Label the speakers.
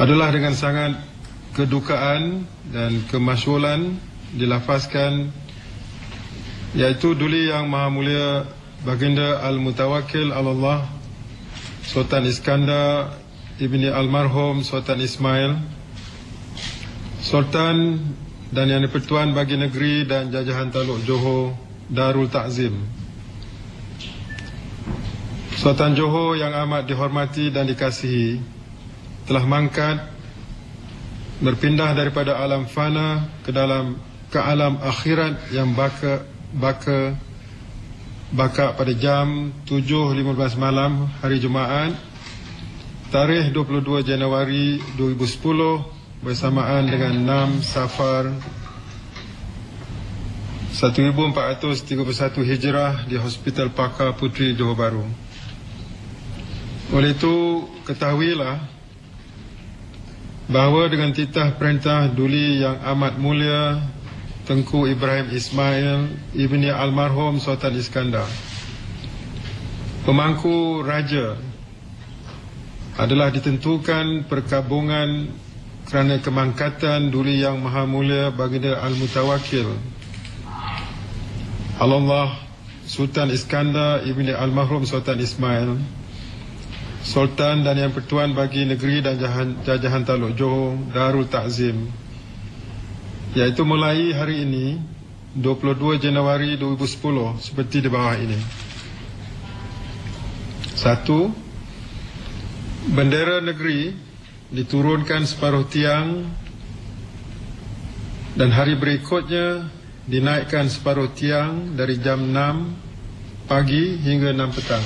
Speaker 1: adalah dengan sangat kedukaan dan kemasyulan dilafazkan iaitu duli yang maha mulia baginda al-mutawakil Allah Sultan Iskandar ibni almarhum Sultan Ismail Sultan dan yang dipertuan bagi negeri dan jajahan Taluk Johor Darul Takzim. Sultan Johor yang amat dihormati dan dikasihi telah mangkat berpindah daripada alam fana ke dalam ke alam akhirat yang baka baka baka pada jam 7.15 malam hari Jumaat tarikh 22 Januari 2010 bersamaan dengan 6 Safar 1431 Hijrah di Hospital Pakar Puteri Johor Bahru. Oleh itu ketahuilah bahawa dengan titah perintah duli yang amat mulia Tengku Ibrahim Ismail ibni almarhum Sultan Iskandar. Pemangku raja adalah ditentukan perkabungan kerana kemangkatan duli yang maha mulia baginda Al-Mutawakil. Allah Sultan Iskandar ibni almarhum Sultan Ismail Sultan dan yang pertuan bagi negeri dan jajahan, jajahan Taluk Johor Darul Takzim Iaitu mulai hari ini 22 Januari 2010 seperti di bawah ini. Satu, bendera negeri diturunkan separuh tiang dan hari berikutnya dinaikkan separuh tiang dari jam 6 pagi hingga 6 petang.